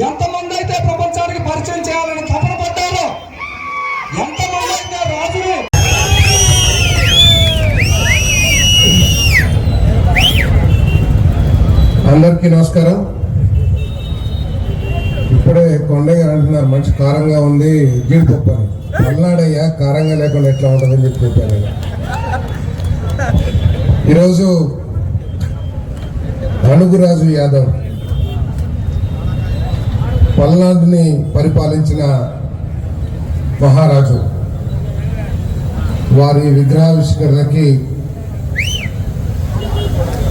ఎంతమంది అయితే ప్రపంచానికి పరిచయం చేయాలని తపన పడ్డారో ఎంతమంది అయితే రాజుని అందరికీ నమస్కారం. ఇప్పుడే కొండయ్య అంటున్నారు మంచి కారంగా ఉంది జీడిపప్పు అని పల్నాడయ్యా కారంగా లేకుండా ఎట్లా ఉంటుందని చెప్పి చెప్పాను ఈరోజు అనుగురాజు యాదవ్ పల్నాడుని పరిపాలించిన మహారాజు వారి విగ్రహావిష్కరణకి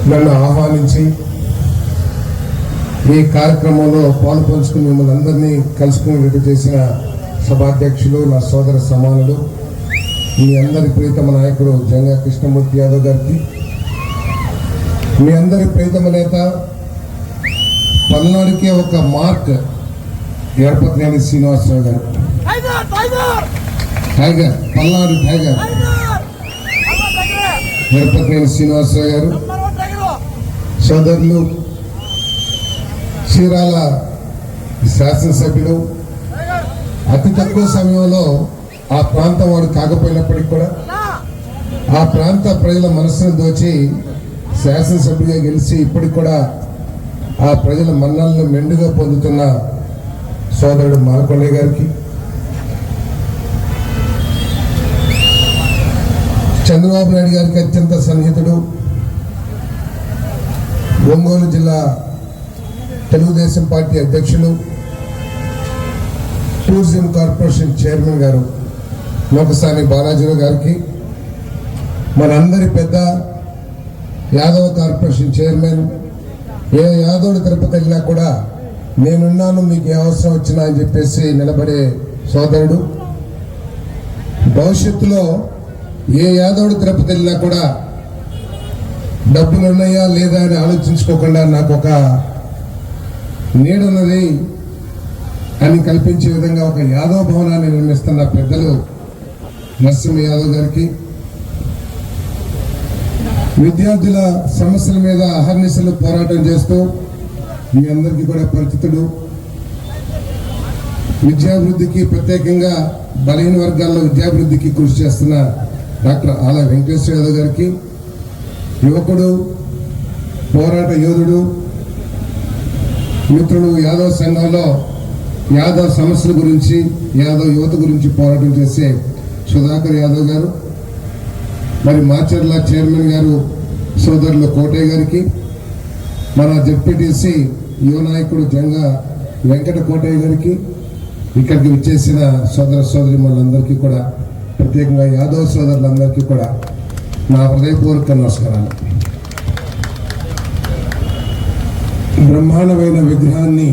నన్ను ఆహ్వానించి ఈ కార్యక్రమంలో పాలు పంచుకుని మిమ్మల్ని అందరినీ కలుసుకునేటట్టు చేసిన సభాధ్యక్షులు నా సోదర సమానులు మీ అందరి ప్రీతమ నాయకుడు జంగా కృష్ణమూర్తి యాదవ్ గారికి మీ అందరి ప్రీతమ నేత పల్నాడుకే ఒక మార్క్ ఏర్పతినేని శ్రీనివాసరావు గారు. టైగర్ పల్నాడు టైగర్ ఏర్పతినేని శ్రీనివాసరావు గారు. సోదరులు చీరాల శాసనసభ్యులు. అతి తక్కువ సమయంలో ఆ ప్రాంతం వాడు కాకపోయినప్పటికీ కూడా ఆ ప్రాంత ప్రజల మనసును దోచి శాసనసభ్యుడిగా గెలిచి ఇప్పటికి కూడా ఆ ప్రజల మన్నలను మెండుగా పొందుతున్న సోదరుడు మాలకొండ గారికి చంద్రబాబు నాయుడు గారికి అత్యంత సన్నిహితుడు ఒంగోలు జిల్లా తెలుగుదేశం పార్టీ అధ్యక్షులు టూరిజం కార్పొరేషన్ చైర్మన్ గారు లోకసాని బాలాజీరావు గారికి మనందరి పెద్ద యాదవ కార్పొరేషన్ చైర్మన్ ఏ యాదవుడు తిరుపతి వెళ్ళినా కూడా నేనున్నాను మీకు ఏ అవసరం వచ్చినా అని చెప్పేసి నిలబడే సోదరుడు. భవిష్యత్తులో ఏ యాదవుడు తిరుపతి వెళ్ళినా కూడా డబ్బులు ఉన్నాయా లేదా అని ఆలోచించుకోకుండా నాకు ఒక నీడున్నది అని కల్పించే విధంగా ఒక యాదవ భవనాన్ని నిర్మిస్తున్న పెద్దలు నరసింహ యాదవ్ గారికి విద్యార్థుల సమస్యల మీద అహర్నిశలు పోరాటం చేస్తూ మీ అందరికీ కూడా పరిచితుడు. విద్యాభివృద్ధికి ప్రత్యేకంగా బలహీన వర్గాల్లో విద్యాభివృద్ధికి కృషి చేస్తున్న డాక్టర్ ఆల వెంకటేశ్వర యాదవ్ గారికి యువకుడు పోరాట యోధుడు మిత్రుడు యాదవ్ సంఘంలో యాదవ్ సమస్యల గురించి యాదవ్ యువత గురించి పోరాటం చేసే సుధాకర్ యాదవ్ గారు మరి మాచర్ల చైర్మన్ గారు సోదరులు కోటయ్య గారికి మన జెడ్పీటీసీ యువ నాయకుడు జంగ వెంకట కోటయ్య గారికి ఇక్కడికి విచ్చేసిన సోదర సోదరి మనందరికీ కూడా ప్రత్యేకంగా యాదవ్ సోదరులందరికీ కూడా నా హృదయపూర్వక నమస్కారాలు. బ్రహ్మాండమైన విగ్రహాన్ని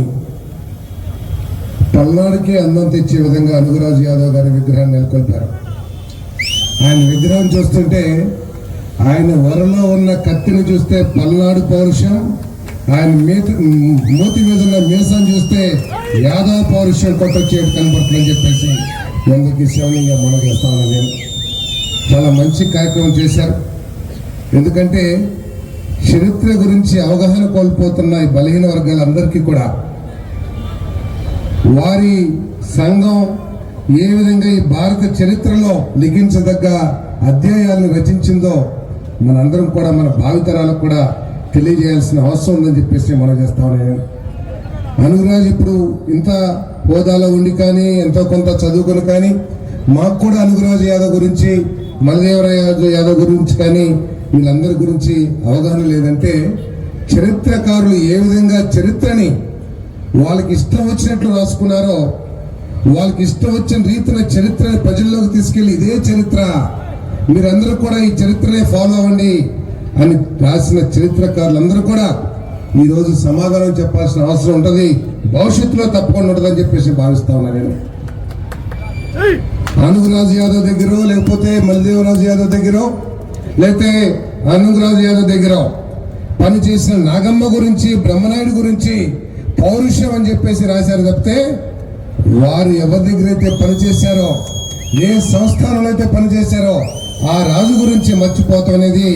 పల్నాడుకే అందం తెచ్చే విధంగా అనుగురాజు యాదవ్ గారి విగ్రహాన్ని నెలకొల్పారు. ఆయన విగ్రహం చూస్తుంటే ఆయన వరలో ఉన్న కత్తిని చూస్తే పల్నాడు పౌరుషం ఆయన మీత మూతి మీద మీసం చూస్తే యాదవ పౌరుషం కొట్టొచ్చేది కనబడుతుందని చెప్పేసి ఎందుకు శివలింగా మనం నేను. చాలా మంచి కార్యక్రమం చేశారు. ఎందుకంటే చరిత్ర గురించి అవగాహన కోల్పోతున్న ఈ బలహీన వర్గాలందరికీ కూడా వారి సంఘం ఏ విధంగా ఈ భారత చరిత్రలో లిఖించదగ్గ అధ్యాయాలను రచించిందో మనందరం కూడా మన భావితరాలకు కూడా తెలియజేయాల్సిన అవసరం ఉందని చెప్పేసి మనం చేస్తామని నేను అనురాజ్ ఇప్పుడు ఇంత హోదాలో ఉండి కానీ ఎంతో కొంత చదువుకుని కానీ మాకు కూడా అనుగురాజు యాదవ్ గురించి మలదేవరాజు యాదవ్ గురించి కానీ వీళ్ళందరి గురించి అవగాహన లేదంటే చరిత్రకారులు ఏ విధంగా చరిత్రని వాళ్ళకి ఇష్టం వచ్చినట్లు రాసుకున్నారో వాళ్ళకి ఇష్టం వచ్చిన రీతిన చరిత్రని ప్రజల్లోకి తీసుకెళ్ళి ఇదే చరిత్ర. మీరందరూ కూడా ఈ చరిత్రనే ఫాలో అవ్వండి. అని రాసిన చరిత్రకారులందరూ కూడా ఈ రోజు సమాధానం చెప్పాల్సిన అవసరం ఉంటుంది. భవిష్యత్తులో తప్పకుండా ఉంటుందని చెప్పేసి భావిస్తా ఉన్నా నేను. అనుగురాజు యాదవ్ దగ్గర లేకపోతే మల్దేవరాజు యాదవ్ దగ్గర లేకపోతే అనుగురాజు యాదవ్ దగ్గర పనిచేసిన నాగమ్మ గురించి బ్రహ్మనాయుడు గురించి పౌరుషం అని చెప్పేసి రాశారు తప్పితే వారు ఎవరి దగ్గర అయితే పనిచేశారో ఏ సంస్థానంలో అయితే పనిచేశారో ఆ రాజు గురించి మర్చిపోతాం అనేది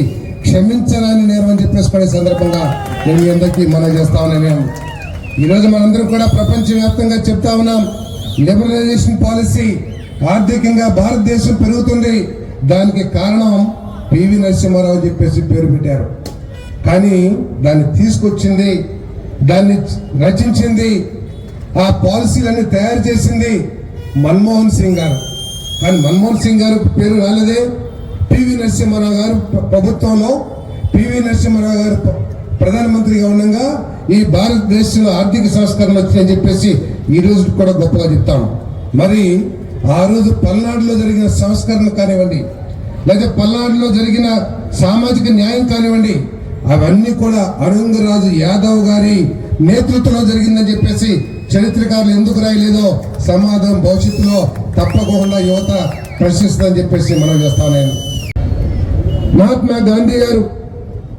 క్షమించరాని నేరం అని చెప్పేసి పడే సందర్భంగా నేను మీ అందరికీ మనం చేస్తా ఉన్నాను. ఈరోజు మనందరం కూడా ప్రపంచవ్యాప్తంగా చెప్తా ఉన్నాం. లిబరలైజేషన్ పాలసీ ఆర్థికంగా భారతదేశం పెరుగుతుంది. దానికి కారణం పివి నరసింహారావు చెప్పేసి పేరు పెట్టారు. కానీ దాన్ని తీసుకొచ్చింది దాన్ని రచించింది ఆ పాలసీలన్నీ తయారు చేసింది మన్మోహన్ సింగ్ గారు. కానీ మన్మోహన్ సింగ్ గారు పేరు రాలేదే. పివి నరసింహారావు గారు ప్రభుత్వంలో పివి నరసింహారావు గారు ప్రధానమంత్రిగా ఉండగా ఈ భారతదేశంలో ఆర్థిక సంస్కరణలు వచ్చిందని చెప్పేసి ఈ రోజు కూడా గొప్పగా చెప్తాను మరి ఆ రోజు పల్నాడులో జరిగిన సంస్కరణ కానివ్వండి లేదా పల్నాడులో జరిగిన సామాజిక న్యాయం కానివ్వండి అవన్నీ కూడా అరుంగరాజు యాదవ్ గారి నేతృత్వంలో జరిగిందని చెప్పేసి చరిత్రకారులు ఎందుకు రాయలేదో సమాధానం భవిష్యత్తులో తప్పకుండా యువత ప్రశ్నిస్తుందని చెప్పేసి మనం చేస్తాను నేను మహాత్మా గాంధీ గారు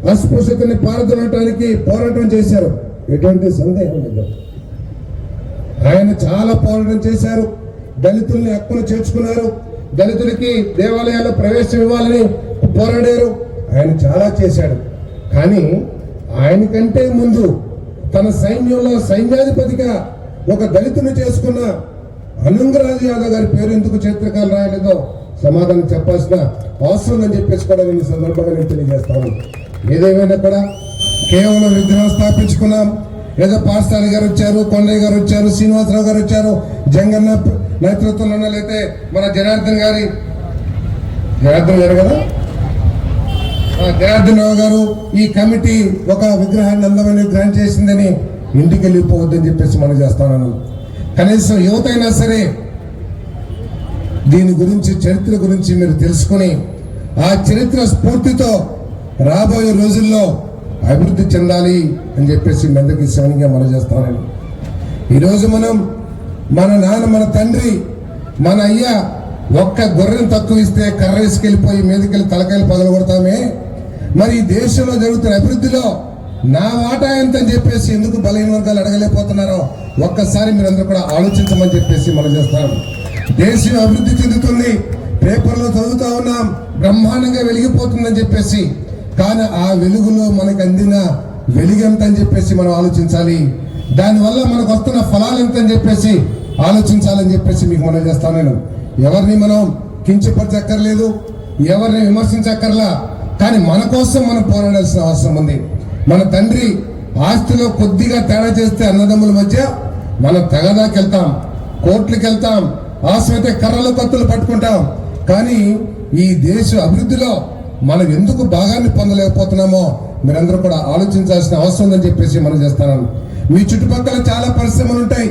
అస్పృశ్యతని పారదొలటానికి పోరాటం చేశారు. ఎటువంటి సందేహం లేదు. ఆయన చాలా పోరాటం చేశారు. దళితుల్ని హక్కును చేర్చుకున్నారు. దళితులకి దేవాలయాల్లో ప్రవేశం ఇవ్వాలని పోరాడారు. ఆయన చాలా చేశాడు. కానీ ఆయనకంటే ముందు తన సైన్యంలో సైన్యాధిపతిగా ఒక దళితుని చేసుకున్న అనంగరాజు యాదవ్ గారి పేరు ఎందుకు చిత్రకాలు రాయలేదో సమాధానం చెప్పాల్సిన అవసరం అని చెప్పేసి కూడా నేను ఈ సందర్భంగా నేను తెలియజేస్తాను. ఏదేమైనా కూడా కేవలం విగ్రహం స్థాపించుకున్నాం. ఏదో పాఠశాల గారు వచ్చారు కొండయ్య గారు వచ్చారు శ్రీనివాసరావు గారు వచ్చారు జంగన్న నేతృత్వంలో అయితే మన జనార్దన్ గారి జనార్దన్ గారు కదా? ఆ, జనార్దన్ రావు గారు ఈ కమిటీ ఒక విగ్రహాన్ని అందమైన విగ్రహం చేసిందని ఇంటికి వెళ్ళిపోవద్దని చెప్పేసి మనం చేస్తాను. కనీసం యువత అయినా సరే దీని గురించి చరిత్ర గురించి మీరు తెలుసుకొని ఆ చరిత్ర స్ఫూర్తితో రాబోయే రోజుల్లో అభివృద్ధి చెందాలి అని చెప్పేసి మెదకి శివనిగా శవనిగా మనం చేస్తానని ఈరోజు మనం మన నాన్న మన తండ్రి మన అయ్య ఒక్క గొర్రెను తక్కువ ఇస్తే కర్ర ఇసుకెళ్ళిపోయి మీదకెళ్ళి తలకాయలు పగలగొడతామే మరి ఈ దేశంలో జరుగుతున్న అభివృద్ధిలో నా వాటా ఎంత అని చెప్పేసి ఎందుకు బలహీన వర్గాలు అడగలేకపోతున్నారో ఒక్కసారి మీరందరూ కూడా ఆలోచించమని చెప్పేసి మనం చేస్తాను. దేశం అభివృద్ధి చెందుతుంది. పేపర్లో చదువుతా ఉన్నాం. బ్రహ్మాండంగా వెలిగిపోతుందని చెప్పేసి. కానీ ఆ వెలుగులో మనకు అందిన వెలుగెంత అని చెప్పేసి మనం ఆలోచించాలి. దానివల్ల మనకు వస్తున్న ఫలాలు ఎంత అని చెప్పేసి ఆలోచించాలని చెప్పేసి మీకు మనం చేస్తాను నేను ఎవరిని మనం కించపరచక్కర్లేదు ఎవరిని విమర్శించక్కర్లా. కానీ మన కోసం మనం పోరాడాల్సిన అవసరం ఉంది. మన తండ్రి ఆస్తిలో కొద్దిగా తేడా చేస్తే అన్నదమ్ముల మధ్య మనం తెగదాకెళ్తాం. కోర్టులకు వెళ్తాం అవసరమైతే కర్రలు తత్తులు పట్టుకుంటాం. కానీ ఈ దేశ అభివృద్ధిలో మనం ఎందుకు భాగాన్ని పొందలేకపోతున్నామో మీరందరూ కూడా ఆలోచించాల్సిన అవసరం ఉందని చెప్పేసి మనం చేస్తున్నాను. మీ చుట్టుపక్కల చాలా పరిశ్రమలు ఉంటాయి.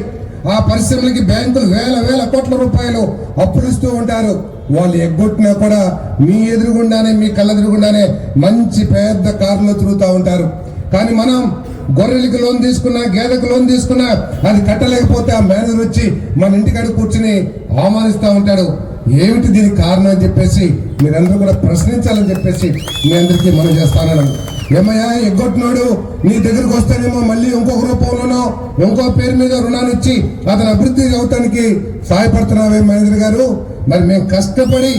ఆ పరిశ్రమలకి బ్యాంకులు వేల వేల కోట్ల రూపాయలు అప్పులు ఇస్తూ ఉంటారు. వాళ్ళు ఎగ్గొట్టినా కూడా మీ ఎదురుగుండానే మీ కళ్ళెదురుగుండానే మంచి పెద్ద కార్లు తిరుగుతూ ఉంటారు. కానీ మనం గొర్రెలకి లోన్ తీసుకున్నా గేదెకి లోన్ తీసుకున్నా అది కట్టలేకపోతే ఆ మేనేజర్ వచ్చి మన ఇంటికాడ కూర్చుని అవమానిస్తూ ఉంటాడు. ఏమిటి దీనికి కారణం అని చెప్పేసి మీరందరూ కూడా ప్రశ్నించాలని చెప్పేసి మీ అందరికీ మనం చేస్తానన్నాను ఏమయ్యా ఎగ్గొట్టినాడు నీ దగ్గరకు వస్తేనేమో మళ్ళీ ఇంకొక రూపంలోనో ఇంకో పేరు మీద రుణాన్ని ఇచ్చి అతను అభివృద్ధి అవటానికి సహాయపడుతున్నావే మహేంద్ర గారు? మరి మేము కష్టపడి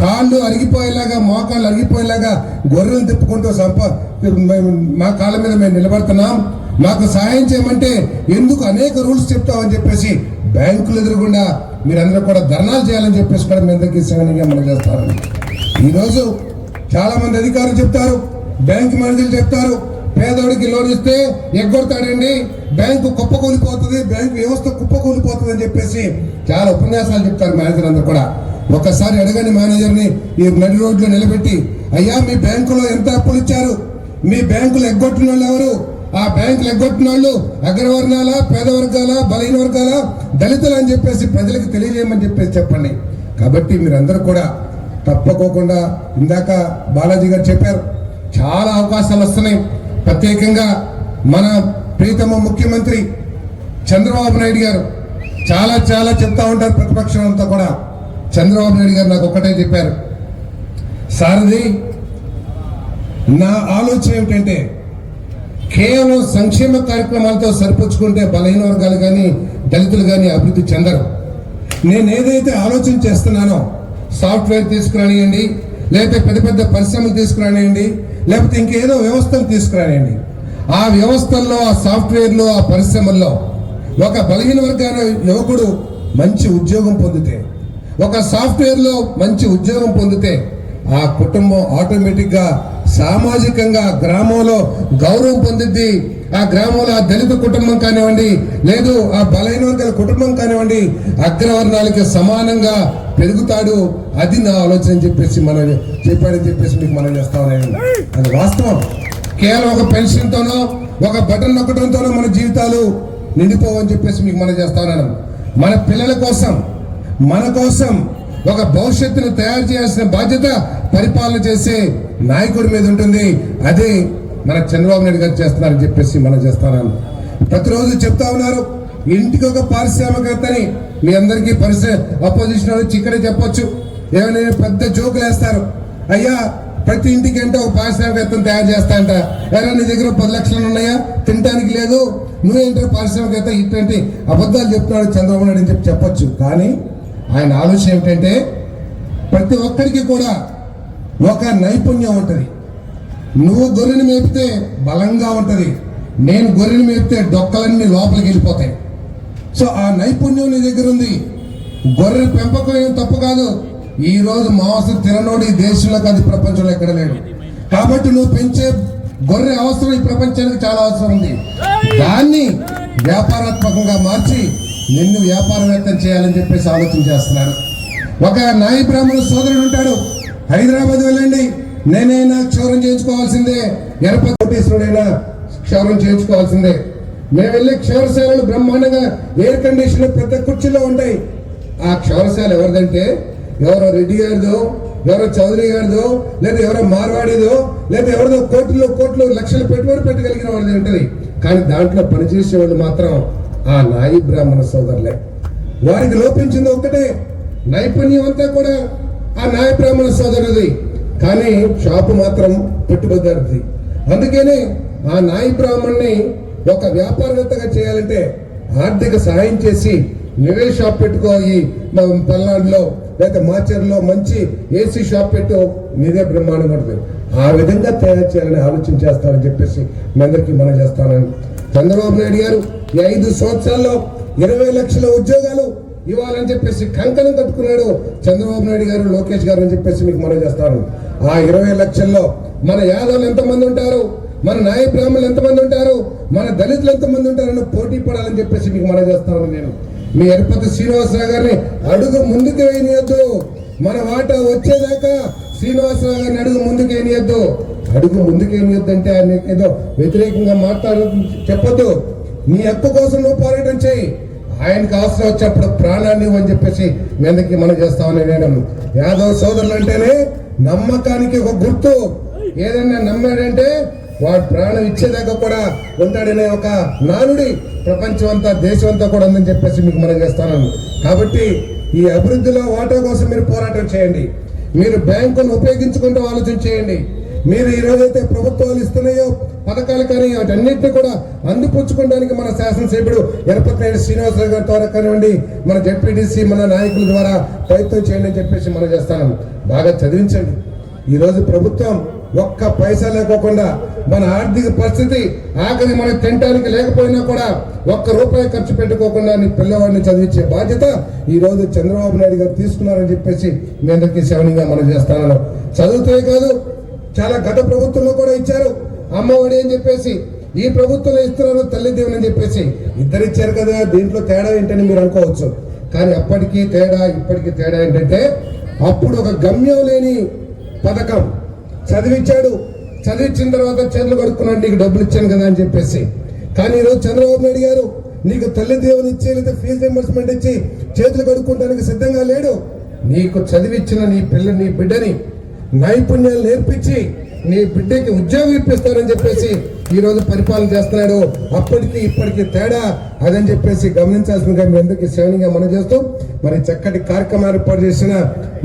కాళ్ళు అరిగిపోయేలాగా మోకాళ్ళు అరిగిపోయేలాగా గొర్రెలు తిప్పుకుంటూ సంప మా కాళ్ళ మీద మేము నిలబడుతున్నాం. మాకు సహాయం చేయమంటే ఎందుకు అనేక రూల్స్ చెప్తామని చెప్పేసి బ్యాంకులు ఎదురుగుండా మీరందరూ కూడా ధర్నాలు చేయాలని చెప్పేసి కూడా మీ అందరికీ సేవనీయంగా మనం చేస్తారు ఈరోజు చాలా మంది అధికారులు చెప్తారు బ్యాంక్ మేనేజర్లు చెప్తారు పేదోడికి లోన్ ఇస్తే ఎగ్గొడతాడండి బ్యాంకు కుప్పకూలిపోతుంది బ్యాంక్ వ్యవస్థ కుప్పకూలిపోతుంది అని చెప్పేసి చాలా ఉపన్యాసాలు చెప్తారు మేనేజర్ అందరూ కూడా. ఒకసారి అడగని మేనేజర్ని ఈ నడి రోడ్లో నిలబెట్టి అయ్యా మీ బ్యాంకులో ఎంత అప్పులు ఇచ్చారు? మీ బ్యాంకులు ఎగ్గొట్టిన వాళ్ళు ఎవరు? ఆ బ్యాంకులు ఎగ్గొట్టిన వాళ్ళు అగ్రవర్ణాల పేద వర్గాల బలహీన వర్గాల దళితులు అని చెప్పేసి ప్రజలకు తెలియజేయమని చెప్పేసి చెప్పండి. కాబట్టి మీరందరూ కూడా తప్పకోకుండా ఇందాక బాలాజీ గారు చెప్పారు చాలా అవకాశాలు వస్తున్నాయి. ప్రత్యేకంగా మన ప్రీతమ ముఖ్యమంత్రి చంద్రబాబు నాయుడు గారు చాలా చాలా చెప్తా ఉంటారు ప్రతిపక్షం అంతా కూడా. చంద్రబాబు నాయుడు గారు నాకు ఒక్కటే చెప్పారు సారథి నా ఆలోచన ఏమిటంటే కేవలం సంక్షేమ కార్యక్రమాలతో సరిపుచ్చుకుంటే బలహీన వర్గాలు కానీ దళితులు కానీ అభివృద్ధి చెందరు. నేను ఏదైతే ఆలోచన చేస్తున్నానో సాఫ్ట్వేర్ తీసుకురానియండి లేకపోతే పెద్ద పెద్ద పరిశ్రమలు తీసుకురానియండి లేకపోతే ఇంకేదో వ్యవస్థలు తీసుకురానియండి. ఆ వ్యవస్థల్లో ఆ సాఫ్ట్వేర్లో ఆ పరిశ్రమల్లో ఒక బలహీన వర్గాల యువకుడు మంచి ఉద్యోగం పొందితే ఒక సాఫ్ట్వేర్లో మంచి ఉద్యోగం పొందితే ఆ కుటుంబం ఆటోమేటిక్గా సామాజికంగా గ్రామంలో గౌరవం పొందిద్ది. ఆ గ్రామంలో ఆ దళిత కుటుంబం కానివ్వండి లేదు ఆ బలహీన వర్గాల కుటుంబం కానివ్వండి అగ్రవర్ణాలకి సమానంగా పెరుగుతాడు. అది నా ఆలోచన అని చెప్పేసి మనం చెప్పాడని చెప్పేసి మీకు మనం చేస్తామని అది వాస్తవం. కేవలం ఒక పెన్షన్తోనో ఒక బటన్ నొక్కడంతోనో మన జీవితాలు నిండిపోవని చెప్పేసి మీకు మనం చేస్తామన్నాను మన పిల్లల కోసం మన కోసం ఒక భవిష్యత్తును తయారు చేయాల్సిన బాధ్యత పరిపాలన చేసే నాయకుడి మీద ఉంటుంది. అదే మన చంద్రబాబు నాయుడు గారు చేస్తున్నారని చెప్పేసి మనం చేస్తున్నాను ప్రతిరోజు చెప్తా ఉన్నారు ఇంటికి ఒక పారిశ్రామికవేత్తని మీ అందరికీ పరిశ్రమ అపోజిషన్ వచ్చి ఇక్కడే చెప్పొచ్చు. ఏమైనా పెద్ద జోకులు వేస్తారు. అయ్యా ప్రతి ఇంటికి అంటే ఒక పారిశ్రామికవేత్తను తయారు చేస్తా అంట. ఎలా నీ దగ్గర పది లక్షలు ఉన్నాయా? తినడానికి లేదు. నువ్వేంటో పారిశ్రామికవేత్త? ఇటువంటి అబద్ధాలు చెప్తున్నాడు చంద్రబాబు నాయుడు అని చెప్పి చెప్పొచ్చు. కానీ ఆయన ఆలోచన ఏమిటంటే ప్రతి ఒక్కరికి కూడా ఒక నైపుణ్యం ఉంటుంది. నువ్వు గొర్రెని మేపితే బలంగా ఉంటుంది. నేను గొర్రెని మేపితే డొక్కలన్నీ లోపలికి వెళ్ళిపోతాయి. సో ఆ నైపుణ్యం నీ దగ్గర ఉంది. గొర్రె పెంపకం ఏం తప్పు కాదు. ఈరోజు మాంసం తిననోడు ఈ దేశంలో కాదు ప్రపంచంలో ఎక్కడ లేడు. కాబట్టి నువ్వు పెంచే గొర్రె అవసరం ఈ ప్రపంచానికి చాలా అవసరం ఉంది. దాన్ని వ్యాపారాత్మకంగా మార్చి నిన్ను వ్యాపారవేత్తం చేయాలని చెప్పేసి ఆలోచన చేస్తున్నాడు ఒక నాయి బ్రాహ్మణ సోదరుడు ఉంటాడు. హైదరాబాద్ వెళ్ళండి. నేనైనా క్షౌరం చేయించుకోవాల్సిందే. ఎరపతిశ్వరుడైనా క్షౌరం చేయించుకోవాల్సిందే. మేము వెళ్ళే క్షౌరశాలలు బ్రహ్మాండంగా ఎయిర్ కండిషన్ పెద్ద కుర్చీలో ఉంటాయి. ఆ క్షౌరశాల ఎవరిదంటే ఎవరో రెడ్డి గారిదో ఎవరో చౌదరి గారిదో లేదా ఎవరో మార్వాడిదో లేదా ఎవరిదో కోట్లు కోట్లు లక్షలు పెట్టుబడి పెట్టగలిగిన వాళ్ళది ఉంటుంది. కానీ దాంట్లో పనిచేసే వాళ్ళు మాత్రం ఆ నాయి బ్రాహ్మణ సోదరులే. వారికి లోపించింది ఒక్కటే. నైపుణ్యం అంతా కూడా ఆ నాయ బ్రాహ్మణ సోదరుది కానీ షాపు మాత్రం పెట్టుబడిదారుది అందుకనే ఆ నాయి బ్రాహ్మణ్ణి ఒక వ్యాపారవేత్తగా చేయాలంటే ఆర్థిక సహాయం చేసి నువ్వే షాప్ పెట్టుకోయి పల్నాడులో లేదా మాచర్లో మంచి ఏసీ షాప్ పెట్టు. నీదే బ్రహ్మాండం ఉంటుంది. ఆ విధంగా తయారు చేయాలని ఆలోచన చేస్తానని చెప్పేసి మీ అందరికీ మనం చేస్తానని చంద్రబాబు నాయుడు గారు ఈ ఐదు సంవత్సరాల్లో ఇరవై లక్షల ఉద్యోగాలు ఇవ్వాలని చెప్పేసి కంకణం కట్టుకున్నాడు చంద్రబాబు నాయుడు గారు లోకేష్ గారు అని చెప్పేసి మీకు మనం చేస్తాను. ఆ ఇరవై లక్షల్లో మన యాదవులు ఎంతమంది ఉంటారు? మన నాయ బ్రాహ్మణులు ఎంతమంది ఉంటారు? మన దళితులు ఎంతమంది ఉంటారని పోటీ పడాలని చెప్పేసి మీకు మనం చేస్తాను నేను. మీ ఎరపతి శ్రీనివాసరావు గారిని అడుగు ముందుకు వేయనియద్దు. మన వాటా వచ్చేదాకా శ్రీనివాసరావు గారిని అడుగు ముందుకు వేయనియద్దు అడుగు ముందుకు వేయనియద్దు అంటే ఆయన ఏదో వ్యతిరేకంగా మాట్లాడ చెప్పొద్దు. నీ హక్కు కోసం నువ్వు పోరాటం చేయి. ఆయనకు అవసరం వచ్చేప్పుడు ప్రాణాన్ని అని చెప్పేసి మీ అందరికీ మనం చేస్తామని నేను యాదవ్ సోదరులు అంటేనే నమ్మకానికి ఒక గుర్తు. ఏదైనా నమ్మాడంటే వాడు ప్రాణం ఇచ్చేదాకా కూడా ఉంటాడనే ఒక నానుడి ప్రపంచం అంతా దేశం అంతా కూడా ఉందని చెప్పేసి మీకు మనం చేస్తాను. కాబట్టి ఈ అభివృద్ధిలో వాటా కోసం మీరు పోరాటం చేయండి. మీరు బ్యాంకును ఉపయోగించుకుంటూ ఆలోచన చేయండి. మీరు ఈరోజైతే ప్రభుత్వాలు ఇస్తున్నాయో పథకాలు కానీ వాటన్నిటిని కూడా అందిపుచ్చుకోవడానికి మన శాసనసభ్యుడు ఎనపతినేని శ్రీనివాసరావు గారి ద్వారా కానివ్వండి మన జడ్పీటీసీ మన నాయకుల ద్వారా ప్రయత్నం చేయండి అని చెప్పేసి మనం చేస్తాను. బాగా చదివించండి. ఈరోజు ప్రభుత్వం ఒక్క పైసా లేకోకుండా మన ఆర్థిక పరిస్థితి ఆఖరి మనం తినటానికి లేకపోయినా కూడా ఒక్క రూపాయి ఖర్చు పెట్టుకోకుండా నీ పిల్లవాడిని చదివించే బాధ్యత ఈరోజు చంద్రబాబు నాయుడు గారు తీసుకున్నారని చెప్పేసి మీ అందరికీ సేవనంగా మనం చేస్తాను. చదువుతే కాదు చాలా గత ప్రభుత్వంలో కూడా ఇచ్చారు. అమ్మఒడి అని చెప్పేసి ఈ ప్రభుత్వంలో ఇస్తున్నారు తల్లి దేవుని అని చెప్పేసి. ఇద్దరు ఇచ్చారు కదా దీంట్లో తేడా ఏంటని మీరు అనుకోవచ్చు. కానీ అప్పటికీ తేడా ఇప్పటికీ తేడా ఏంటంటే అప్పుడు ఒక గమ్యం లేని పథకం. చదివించాడు. చదివించిన తర్వాత చేతులు కడుక్కున్నాడు నీకు డబ్బులు ఇచ్చాను కదా అని చెప్పేసి. కానీ ఈరోజు చంద్రబాబు నాయుడు గారు నీకు తల్లి దేవుని ఇచ్చి లేదా ఫీజు రింబర్స్మెంట్ ఇచ్చి చేతులు కడుక్కుంటానికి సిద్ధంగా లేడు. నీకు చదివిచ్చిన నీ పిల్ల నీ బిడ్డని నైపుణ్యాలు నేర్పించి నీ బిడ్డకి ఉద్యోగం ఇప్పిస్తారని చెప్పేసి ఈ రోజు పరిపాలన చేస్తున్నాడు. అప్పటికి ఇప్పటికి తేడా అదని చెప్పేసి గమనించాల్సిందిగా మీ అందరికీ శ్రేణిగా మనం చేస్తూ మరి చక్కటి కార్యక్రమం ఏర్పాటు చేసిన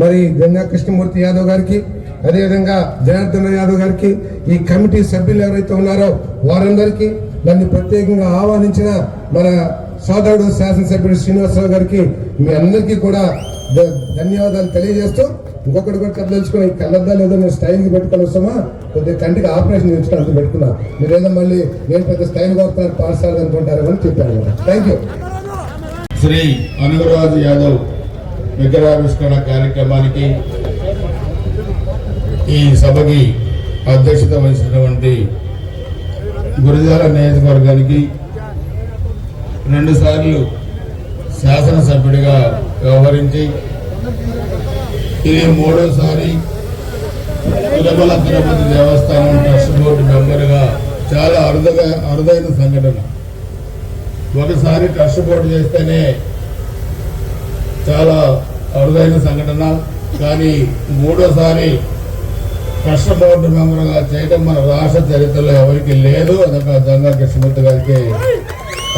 మరి గంగా కృష్ణమూర్తి యాదవ్ గారికి అదేవిధంగా జనార్దన యాదవ్ గారికి ఈ కమిటీ సభ్యులు ఎవరైతే ఉన్నారో వారందరికీ నన్ను ప్రత్యేకంగా ఆహ్వానించిన మన సోదరుడు శాసనసభ్యుడు శ్రీనివాసరావు గారికి మీ అందరికీ కూడా ధన్యవాదాలు తెలియజేస్తూ ఇంకొకటి కూడా కదలుచుకుని కళ్ళద్దాలు ఏదో నేను స్టైల్కి పెట్టుకొని వస్తామా కొద్దిగా కంటికి ఆపరేషన్ చేయించడానికి పెట్టుకున్నా. మీరేదో మళ్ళీ నేను పెద్ద స్టైల్ కొడుతున్నారు పాఠశాల అనుకుంటారేమని చెప్పాను థ్యాంక్ యూ శ్రీ అనురాజ్ యాదవ్ విగ్రహావిష్కరణ కార్యక్రమానికి ఈ సభకి అధ్యక్షత వహించినటువంటి గురజాల నియోజకవర్గానికి రెండుసార్లు శాసనసభ్యుడిగా వ్యవహరించి ఇది మూడోసారి తిరుమల తిరుపతి దేవస్థానం ట్రస్ట్ బోర్డు మెంబర్గా చాలా అరుదుగా అరుదైన సంఘటన. ఒకసారి ట్రస్ట్ బోర్డు చేస్తేనే చాలా అరుదైన సంఘటన కానీ మూడోసారి ట్రస్ట్ బోర్డు మెంబర్గా చేయడం మన రాష్ట్ర చరిత్రలో ఎవరికి లేదు. అదొక గంగా కృష్ణమూర్తి గారికి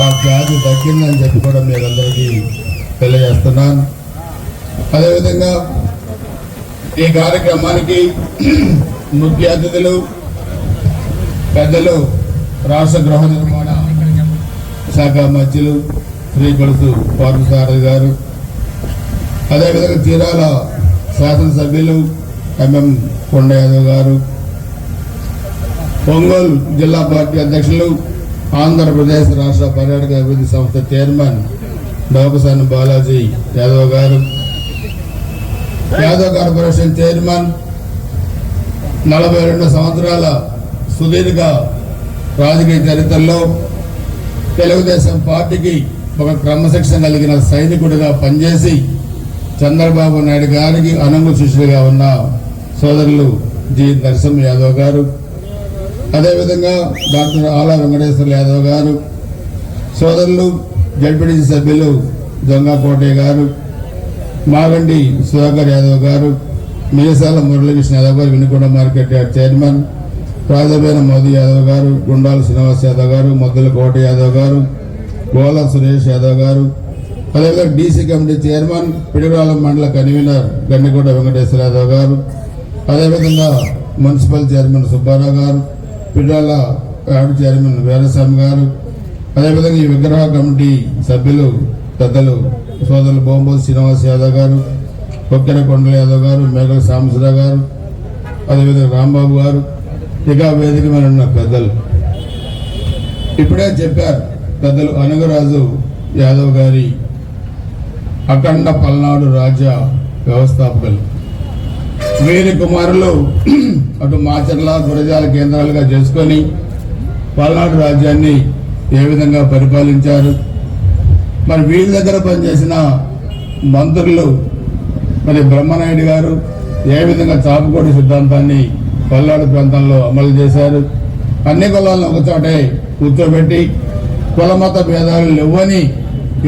ఆ ఖ్యాతి తగ్గిందని చెప్పి కూడా మీరందరికీ తెలియజేస్తున్నాను. అదేవిధంగా ఈ కార్యక్రమానికి ముఖ్య అతిథులు పెద్దలు రాష్ట్ర గృహ నిర్మాణ శాఖ మధ్యులు శ్రీ కొలుసు పార్థసారథి గారు అదేవిధంగా తీరాల శాసనసభ్యులు ఎంఎం కొండ యాదవ్ గారు ఒంగోలు జిల్లా పార్టీ అధ్యక్షులు ఆంధ్రప్రదేశ్ రాష్ట్ర పర్యాటక అభివృద్ధి సంస్థ చైర్మన్ డోకసాని బాలాజీ యాదవ్ గారు యాదవ్ కార్పొరేషన్ చైర్మన్ నలభై రెండు సంవత్సరాల సుదీర్ఘ రాజకీయ చరిత్రలో తెలుగుదేశం పార్టీకి ఒక క్రమశిక్షణ కలిగిన సైనికుడిగా పనిచేసి చంద్రబాబు నాయుడు గారికి అనుంగు శిష్యుడిగా ఉన్న సోదరులు జి నరసింహ యాదవ్ గారు అదేవిధంగా డాక్టర్ ఆలా వెంకటేశ్వర యాదవ్ గారు సోదరులు జడ్పీటీసీ సభ్యులు దొంగ కోటయ్య గారు మాగండి సుధాకర్ యాదవ్ గారు మీసాల మురళీకృష్ణ యాదవ్ గారు Vinukonda market yard chairman Rajabena Modi Yadav గారు గుండాల శ్రీనివాస్ యాదవ్ గారు మొద్దుల కోట యాదవ్ గారు గోల సురేష్ యాదవ్ గారు అదేవిధంగా డీసీ కమిటీ చైర్మన్ పిడుగురాల మండల కన్వీనర్ గండికోట వెంకటేశ్వర యాదవ్ గారు అదేవిధంగా మున్సిపల్ చైర్మన్ సుబ్బారావు గారు పిడాల యాడ్ చైర్మన్ వీరస్వామి గారు అదేవిధంగా ఈ విగ్రహ కమిటీ సభ్యులు పెద్దలు సోదరులు బొమ్మల శ్రీనివాస్ యాదవ్ గారు కొక్కెర కొండల యాదవ్ గారు మేఘల సాంబసరావు గారు అదేవిధంగా రాంబాబు గారు ఇక వేదిక మీద ఉన్న పెద్దలు. ఇప్పుడే చెప్పారు పెద్దలు అనుగరాజు యాదవ్ గారి అఖండ పల్నాడు రాజ్య వ్యవస్థాపకులు. వీరి కుమారులు అటు మాచర్ల గురజాల కేంద్రాలుగా చేసుకొని పల్నాడు రాజ్యాన్ని ఏ విధంగా పరిపాలించారు? మరి వీళ్ళ దగ్గర పనిచేసిన మంత్రులు మరి బ్రహ్మనాయుడు గారు ఏ విధంగా చాపుకోడి సిద్ధాంతాన్ని పల్నాడు ప్రాంతంలో అమలు చేశారు? అన్ని కులాలను ఒకచోటే కూర్చోబెట్టి కులమత భేదాలు లేవని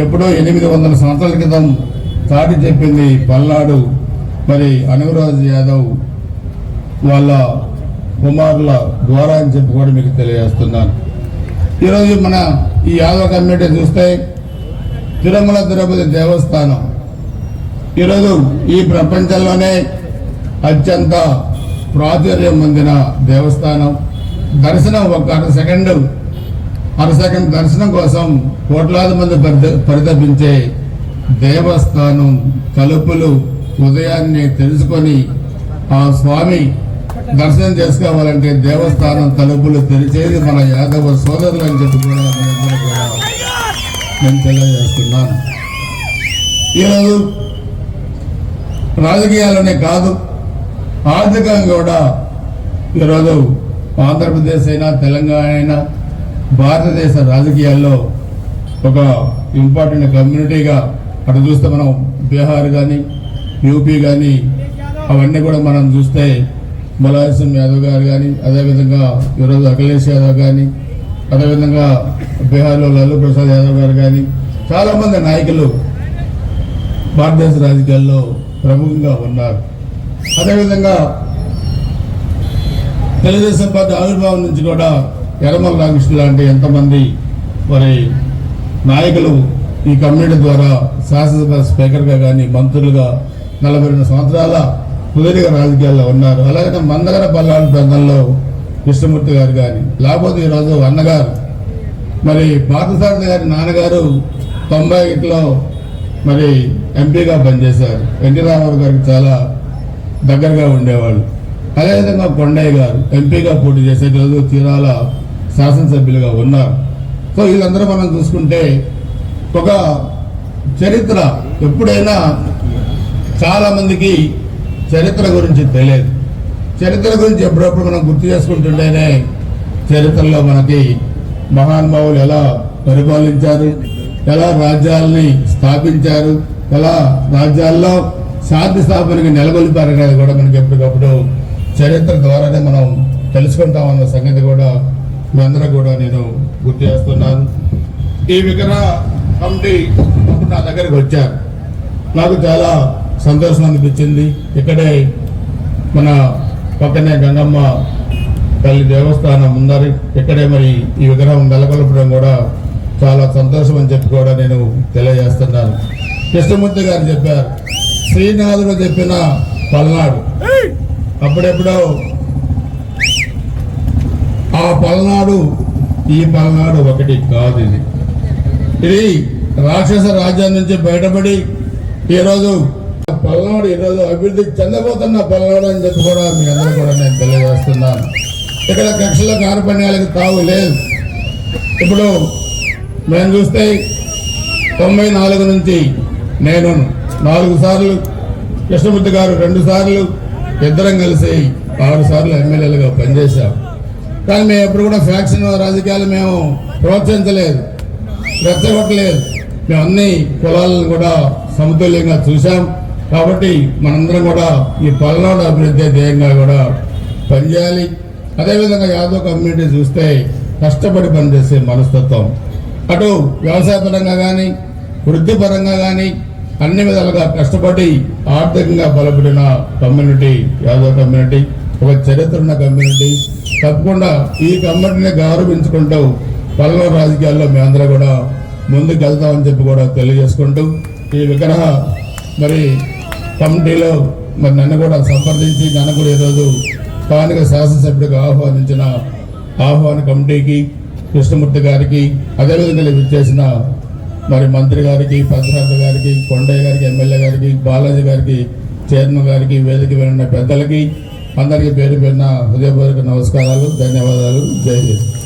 ఎప్పుడో ఎనిమిది వందల సంవత్సరాల క్రితం చాటి చెప్పింది పల్నాడు మరి అనురాజ్ యాదవ్ వాళ్ళ కుమారుల ద్వారా అని చెప్పి కూడా మీకు తెలియజేస్తున్నాను. ఈరోజు మన ఈ యాదవ్ కమ్యూనిటీ చూస్తే తిరుమల తిరుపతి దేవస్థానం. ఈరోజు ఈ ప్రపంచంలోనే అత్యంత ప్రాచుర్యం పొందిన దేవస్థానం. దర్శనం ఒక అర సెకండ్ అర సెకండ్ దర్శనం కోసం కోట్లాది మంది పరిత- పరితపించే దేవస్థానం తలుపులు హృదయాన్ని తెలుసుకొని ఆ స్వామి దర్శనం చేసుకోవాలంటే దేవస్థానం తలుపులు తెరిచేది మన యాదవ సోదరులు అని చెప్పి కూడా నేను తెలియజేస్తున్నాను. ఈరోజు రాజకీయాలనే కాదు ఆర్థికంగా కూడా ఈరోజు ఆంధ్రప్రదేశ్ అయినా తెలంగాణ అయినా భారతదేశ రాజకీయాల్లో ఒక ఇంపార్టెంట్ కమ్యూనిటీగా అటు చూస్తే మనం బీహార్ కానీ యూపీ కానీ అవన్నీ కూడా మనం చూస్తే ములాయం యాదవ్ గారు కానీ అదేవిధంగా ఈరోజు అఖిలేష్ యాదవ్ కానీ అదేవిధంగా బీహార్లో లల్లు ప్రసాద్ యాదవ్ గారు కానీ చాలామంది నాయకులు భారతదేశ రాజకీయాల్లో ప్రముఖంగా ఉన్నారు. అదేవిధంగా తెలుగుదేశం పార్టీ ఆవిర్భావం నుంచి కూడా యనమల రామకృష్ణ లాంటి ఎంతమంది మరి నాయకులు ఈ కమ్యూనిటీ ద్వారా శాసనసభ స్పీకర్గా కానీ మంత్రులుగా నలభై రెండు సంవత్సరాల మొదటిగా రాజకీయాల్లో ఉన్నారు. అలాగే మందగర పల్నాడు ప్రాంతంలో కృష్ణమూర్తి గారు కానీ లేకపోతే ఈరోజు అన్నగారు మరి పార్థసారథి గారి నాన్నగారు తొంభై ఒకటిలో మరి ఎంపీగా పనిచేశారు. ఎన్టీ రామారావు గారికి చాలా దగ్గరగా ఉండేవాళ్ళు. అదేవిధంగా కొండయ్య గారు ఎంపీగా పోటీ చేసే రోజు తీరాల శాసనసభ్యులుగా ఉన్నారు. సో వీళ్ళందరూ మనం చూసుకుంటే ఒక చరిత్ర ఎప్పుడైనా చాలా మందికి చరిత్ర గురించి తెలియదు. చరిత్ర గురించి ఎప్పుడప్పుడు మనం గుర్తు చేసుకుంటుంటేనే చరిత్రలో మనకి మహానుభావులు ఎలా పరిపాలించారు ఎలా రాజ్యాలని స్థాపించారు ఎలా రాజ్యాల్లో శాంతి స్థాపనకి నెలకొల్పారు అనేది కూడా మనకి ఎప్పటికప్పుడు చరిత్ర ద్వారానే మనం తెలుసుకుంటామన్న సంగతి కూడా మీ అందరూ కూడా నేను గుర్తు చేస్తున్నాను. ఈ విగ్రహ కమిటీ నా దగ్గరికి వచ్చారు. నాకు చాలా సంతోషం అనిపించింది ఇక్కడే మన పక్కనే గంగమ్మ తల్లి దేవస్థానం ఉందని ఇక్కడే మరి ఈ విగ్రహం నెలకొల్పడం కూడా చాలా సంతోషం అని చెప్పి కూడా నేను తెలియజేస్తున్నాను. కృష్ణమూర్తి గారు చెప్పారు శ్రీనాథుడు చెప్పిన పల్నాడు. అప్పుడెప్పుడో ఆ పల్నాడు ఈ పల్నాడు ఒకటి కాదు ఇది. ఇది రాక్షస రాజ్యం నుంచి బయటపడి ఈరోజు పల్నాడు ఈరోజు అభివృద్ధి చెందబోతున్న పల్నాడు అని చెప్పి కూడా మీ అందరూ కూడా నేను తెలియజేస్తున్నాను ఇక్కడ కక్షల కార్పణ్యాలకు తావు లేదు. ఇప్పుడు మేము చూస్తే తొంభై నాలుగు నుంచి నేను నాలుగు సార్లు కృష్ణమూర్తి గారు రెండు సార్లు ఇద్దరం కలిసి ఆరు సార్లు ఎమ్మెల్యేలుగా పనిచేశాం. కానీ మేము ఎప్పుడు కూడా ఫ్యాక్షన్ రాజకీయాలు మేము ప్రోత్సహించలేదు రెచ్చగొట్టలేదు. మేము అన్ని కులాలను కూడా సమతుల్యంగా చూసాం కాబట్టి మనందరం కూడా ఈ పల్నాడు అభివృద్ధి ధ్యేయంగా కూడా పనిచేయాలి. అదేవిధంగా యాదవ్ కమ్యూనిటీ చూస్తే కష్టపడి పనిచేసే మనస్తత్వం. అటు వ్యవసాయపరంగా కానీ వృద్ధిపరంగా కానీ అన్ని విధాలుగా కష్టపడి ఆర్థికంగా బలపడిన కమ్యూనిటీ యాదవ్ కమ్యూనిటీ ఒక చరిత్ర ఉన్న కమ్యూనిటీ. తప్పకుండా ఈ కమ్యూనిటీని గౌరవించుకుంటూ పల్లవ రాజకీయాల్లో మేమందరం కూడా ముందుకు వెళ్తామని చెప్పి కూడా తెలియజేసుకుంటూ ఈ విగ్రహ మరి కమిటీలో మరి నన్ను కూడా సంప్రదించి నన్ను కూడా ఈరోజు స్థానిక శాసనసభ్యుడిగా ఆహ్వానించిన ఆహ్వాన కమిటీకి కృష్ణమూర్తి గారికి అదేవిధంగా విచ్చేసిన మరి మంత్రి గారికి భద్రాథ గారికి కొండయ్య గారికి ఎమ్మెల్యే గారికి బాలాజీ గారికి చైర్మన్ గారికి వేదిక వెళ్ళిన పెద్దలకి అందరికీ పేరు పేరున హృదయపూర్వక నమస్కారాలు ధన్యవాదాలు. జై హింద్.